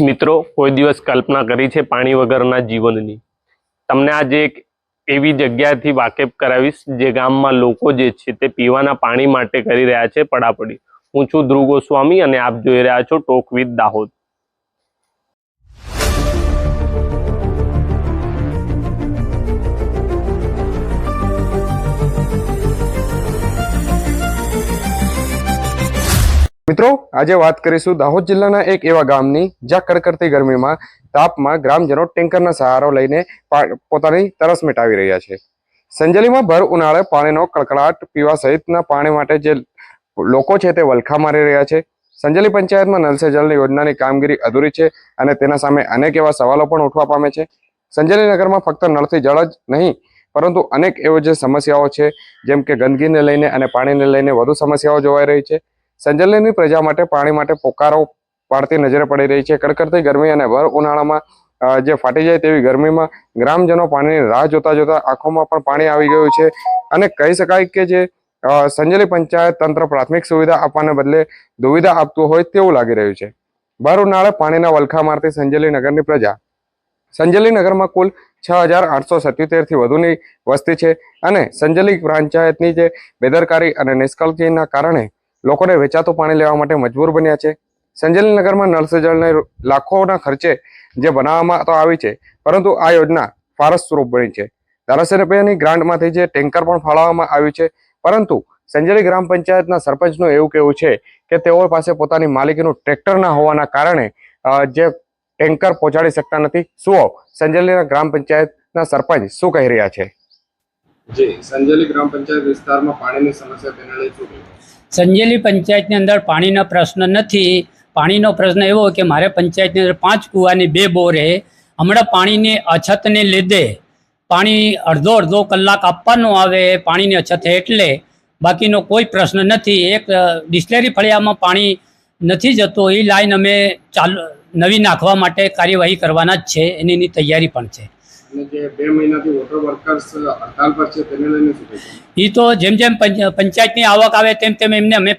મિત્રો, કોઈ દિવસ કલ્પના કરી છે પાણી વગરના જીવનની? તમને આજે એક એવી જગ્યાથી વાકેફ કરાવીશ જે ગામમાં લોકો જે છે તે પીવાના પાણી માટે કરી રહ્યા છે પડાપડી. હું છું ધ્રુવ ગોસ્વામી અને આપ જોઈ રહ્યા છો ટોક વિથ દાહોદ. મિત્રો, આજે વાત કરીશું દાહોદ જિલ્લાના એક એવા ગામની, જ્યાં કડકડતી ગરમીમાં તાપમાં ગ્રામજનો ટેન્કરના સહારો લઈને પોતાની તરસ મિટાવી રહ્યા છે. સંજેલીમાં ભર ઉનાળે પાણીનો કડકડાટ પીવા સહિતના પાણી માટે જે લોકો છે તે વલખા મારી રહ્યા છે. સંજેલી પંચાયતમાં નલ સે યોજનાની કામગીરી અધૂરી છે અને તેના સામે અનેક એવા સવાલો પણ ઉઠવા પામે છે. સંજેલી નગરમાં ફક્ત નળથી જળ જ નહીં, પરંતુ અનેક એવો જે સમસ્યાઓ છે, જેમ કે ગંદકીને લઈને અને પાણીને લઈને વધુ સમસ્યાઓ જોવાઈ રહી છે. સંજેલીની પ્રજા માટે પાણી માટે પોકારો પાડતી નજરે પડી રહી છે. કડકડતી ગરમી અને ભર ઉનાળામાં જે ફાટી જાય તેવી ગરમીમાં ગ્રામજનો પાણીની રાહ જોતા જોતા આંખોમાં પણ પાણી આવી ગયું છે. અને કહી શકાય કે જે સંજલી પંચાયત તંત્ર પ્રાથમિક સુવિધા આપવાને બદલે દુવિધા આપતું હોય તેવું લાગી રહ્યું છે. ભર ઉનાળે પાણીના વલખા મારતી સંજલી નગરની પ્રજા. સંજલી નગરમાં કુલ છ હજાર આઠસો સત્યોતેરથી વધુની વસ્તી છે અને સંજલી પંચાયતની જે બેદરકારી અને નિષ્કાળજીના કારણે લોકોને વેચાતું પાણી લેવા માટે મજબૂર બન્યા છે. સંજેલી નગરમાં નળ સે લાખોના ખર્ચે જે બનાવવામાં તો આવી છે, પરંતુ આ યોજના ફારસ સ્વરૂપ બની છે. ધારાસર રૂપિયાની ગ્રાન્ટમાંથી જે ટેન્કર પણ ફાળવવામાં આવ્યું છે, પરંતુ સંજેલી ગ્રામ પંચાયતના સરપંચનું એવું કહેવું છે કે તેઓ પાસે પોતાની માલિકીનું ટ્રેક્ટર ના હોવાના કારણે જે ટેન્કર પહોંચાડી શકતા નથી. શું સંજેલીના ગ્રામ પંચાયતના સરપંચ શું કહી રહ્યા છે? જી સંજેલી ગ્રામ પંચાયત વિસ્તારમાં પાણીની સમસ્યા તેને લઈ શું સંજેલી પંચાયતની અંદર પાણીનો પ્રશ્ન નથી. પાણીનો પ્રશ્ન એવો કે મારે પંચાયતની અંદર પાંચ કૂવાની બે બોરે હમણાં પાણીની અછતને લીધે પાણી અડધો અડધો કલાક આપવાનું આવે, પાણીની અછત એટલે બાકીનો કોઈ પ્રશ્ન નથી. એક ડિસ્લેરી ફળિયામાં પાણી નથી જતો. એ લાઈન અમે ચાલુ, નવી નાખવા માટે કાર્યવાહી કરવાના જ છે. એની તૈયારી પણ છે. અને જે બે મહિનાથી વોટર વર્કર્સ હડતાલ પર છે તેને લઈને શું એ તો જેમ જેમ પંચ- પંચાયતની આવક આવે તેમ તેમ એમને અમે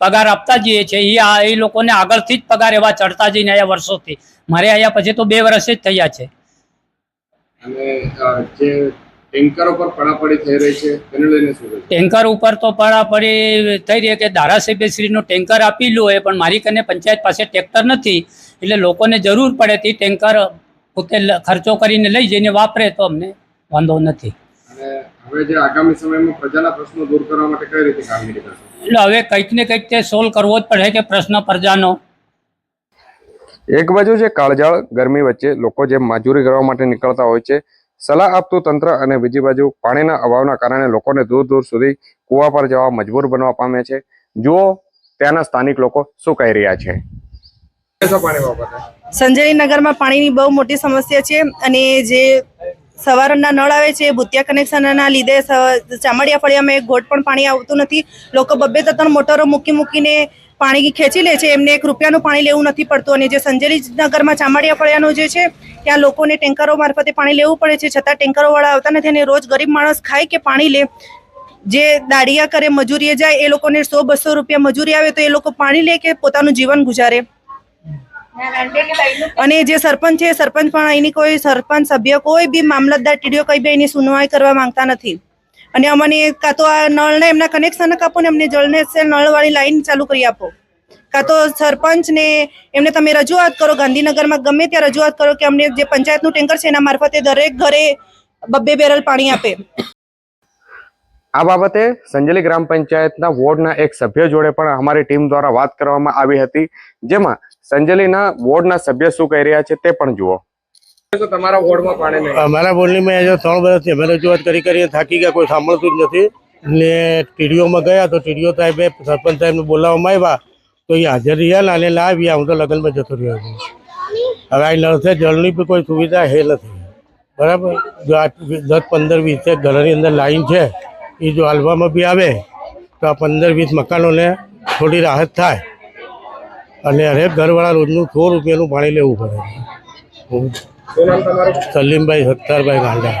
પગાર આપતા જઈએ છીએ. એ આ એ લોકોને આગળથી જ પગાર એવા ચડતા જઈને અહીંયા વર્ષોથી. મારે અહીંયા પછી તો બે વર્ષ જ થયા છે. અને જે ટેન્કરો પર પડાપડી થઈ રહી છે તેને લઈને શું ટેન્કર ઉપર તો પડાપડી થઈ રહી કે ધારાસભ્યશ્રીનું ટેન્કર આપેલું હોય પણ મારી કને પંચાયત પાસે ટ્રેક્ટર નથી. એટલે લોકોને જરૂર પડે તે ટેન્કર પોતે ખર્ચો કરીને લઈ જઈને વાપરે તો અમને વાંધો નથી. હવે જે આગામી સમયમાં પ્રજાના પ્રશ્નો દૂર કરવા માટે કઈ રીતે કામગીરી કરશે? એટલે હવે કંઈક ને કંઈક તે સોલ્વ કરવો જ પડે કે પ્રશ્ન પ્રજાનો. એક બાજુ જે કાળજાળ ગરમી વચ્ચે લોકો જે મજૂરી કરવા માટે નીકળતા હોય છે સલાહ આપતું તંત્ર અને બીજી બાજુ પાણીના અભાવના કારણે લોકોને દૂર દૂર સુધી કૂવા પર જવા મજબૂર બનવા પામે છે. જુઓ ત્યાંના સ્થાનિક લોકો શું કહી રહ્યા છે. પાણી બાબતે સંજય નગરમાં પાણીની બહુ મોટી સમસ્યા છે અને જે સવારના નળ આવે છે ભૂતિયા કનેક્શનના લીધે ચામડિયા ફળિયામાં એક ઘોટ પણ પાણી આવતું નથી. લોકો બબ્બે ત્રણ મોટરો મૂકી મૂકીને પાણી ખેંચી લે છે, એમને એક રૂપિયાનું પાણી લેવું નથી પડતું. અને જે સંજેલી નગરમાં ચામડિયા ફળિયાનું જે છે, ત્યાં લોકોને ટેન્કરો મારફતે પાણી લેવું પડે છે, છતાં ટેન્કરોવાળા આવતા નથી અને રોજ ગરીબ માણસ ખાય કે પાણી લે. જે દાડિયા કરે, મજૂરીએ જાય, એ લોકોને સો બસો રૂપિયા મજૂરી આવે તો એ લોકો પાણી લે કે પોતાનું જીવન ગુજારે. અને જે સરપંચ છે સરપંચ પણ અહીંની કોઈ સરપંચ સભ્ય કોઈ બી મામલતદાર ટીડીઓ કઈ બી એની સુનવાઈ કરવા માંગતા નથી. અને અમને કાં તો આ નળને એમના કનેક્શન કાપો ને અમને જળને નળવાળી લાઈન ચાલુ કરી આપો. કાં તો સરપંચ ને એમને તમે રજૂઆત કરો, ગાંધીનગરમાં ગમે ત્યાં રજૂઆત કરો કે અમને જે પંચાયતનું ટેન્કર છે, એના મારફતે દરેક ઘરે બબ્બે બેરલ પાણી આપે. આ બાબતે સંજલી ગ્રામ પંચાયતના વોર્ડના એક સભ્ય જોડે પણ અમારી ટીમ દ્વારા વાત કરવામાં આવી હતી, જેમાં સંજેલીના વોર્ડના સભ્ય શું કહી રહ્યા છે તે પણ જુઓ. તમારા વોર્ડમાં પાણી નહીં. અમારા વોર્ડની મેં જો ત્રણ વર્ષથી અમે રજૂઆત કરી કરી થાકી ગયા કોઈ સાંભળતું જ નથી. ને ટીડીઓમાં ગયા તો ટીડીઓ સાહેબે સરપંચ સાહેબને બોલાવવામાં આવ્યા તો એ હાજર રહ્યા ને અને લાવ્યા હું તો લગ્નમાં જતો રહ્યો છું. હવે આ નળસે જળની બી કોઈ સુવિધા હે નથી. બરાબર? જો આ દસ પંદર વીસ એક ઘરની અંદર લાઈન છે એ જો હાલવામાં બી આવે તો આ પંદર વીસ મકાનોને થોડી રાહત થાય. અને હરેક ઘરવાળા રોજનું સો રૂપિયાનું પાણી લેવું પડે. સલીમભાઈ સત્તારભાઈ ગાંડા.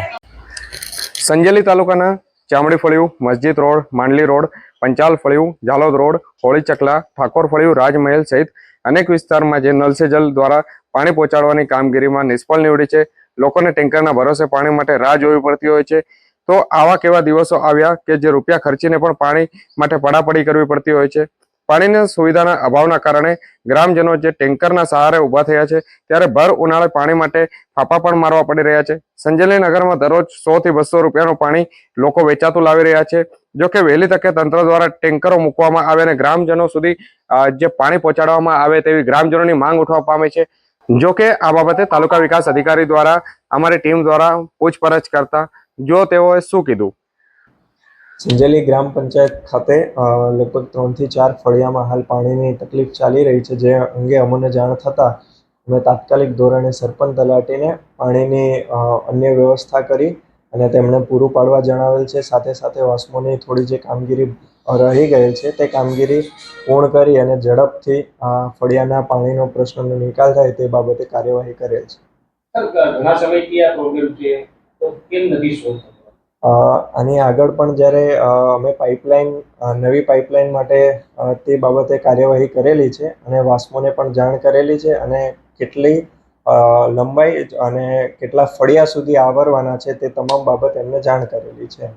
સંજેલી તાલુકાના ચામડી ફળિયું, મસ્જિદ રોડ, માંડલી રોડ, પંચાલ ફળિયું, ઝાલોદ રોડ, હોળી ચકલા, ઠાકોર ફળિયું, રાજમહેલ સહિત અનેક વિસ્તારમાં જે નલ જલ દ્વારા પાણી પહોંચાડવાની કામગીરીમાં નિષ્ફળ નીવડી છે. લોકોને ટેન્કરના ભરોસે પાણી માટે રાહ જોવી પડતી હોય છે. તો આવા કેવા દિવસો આવ્યા કે જે રૂપિયા ખર્ચીને પણ પાણી માટે પડાપડી કરવી પડતી હોય છે? પાણીની સુવિધાના અભાવના કારણે ગ્રામજનો જે ટેન્કરના સહારે ઊભા થયા છે, ત્યારે ભર ઉનાળે પાણી માટે ફાફા પણ મારવા પડી રહ્યા છે. સંજેલી નગરમાં દરરોજ સો થી બસો રૂપિયાનું પાણી લોકો વેચાતું લાવી રહ્યા છે. જો કે વહેલી તકે તંત્ર દ્વારા ટેન્કરો મૂકવામાં આવે અને ગ્રામજનો સુધી જે પાણી પહોંચાડવામાં આવે તેવી ગ્રામજનોની માંગ ઉઠવા પામે છે. જો કે આ બાબતે તાલુકા વિકાસ અધિકારી દ્વારા અમારી ટીમ દ્વારા પૂછપરછ કરતા જો તેઓએ શું કીધું? સંજેલી ગ્રામ પંચાયત ખાતે લગભગ ત્રણથી ચાર ફળિયામાં હાલ પાણીની તકલીફ ચાલી રહી છે, જે અંગે અમને જાણ થતાં અમે તાત્કાલિક ધોરણે સરપંચ તલાટીને પાણીની અન્ય વ્યવસ્થા કરી અને તેમણે પૂરું પાડવા જણાવેલ છે. સાથે સાથે વાસ્મોની થોડી જે કામગીરી રહી ગયેલ છે તે કામગીરી પૂર્ણ કરી અને ઝડપથી ફળિયાના પાણીનો પ્રશ્નનો નિકાલ થાય તે બાબતે કાર્યવાહી કરેલ છે. ઘણા સમયથી આ પ્રોબ્લેમ છે. તો કેમ નથી સોલ્વ આની આગળ પણ જ્યારે અમે પાઇપલાઇન નવી પાઇપલાઇન માટે તે બાબતે કાર્યવાહી કરેલી છે અને વાસ્મોને પણ જાણ કરેલી છે અને કેટલી લંબાઈ અને કેટલા ફળિયા સુધી આવરવાના છે તે તમામ બાબત એમને જાણ કરેલી છે.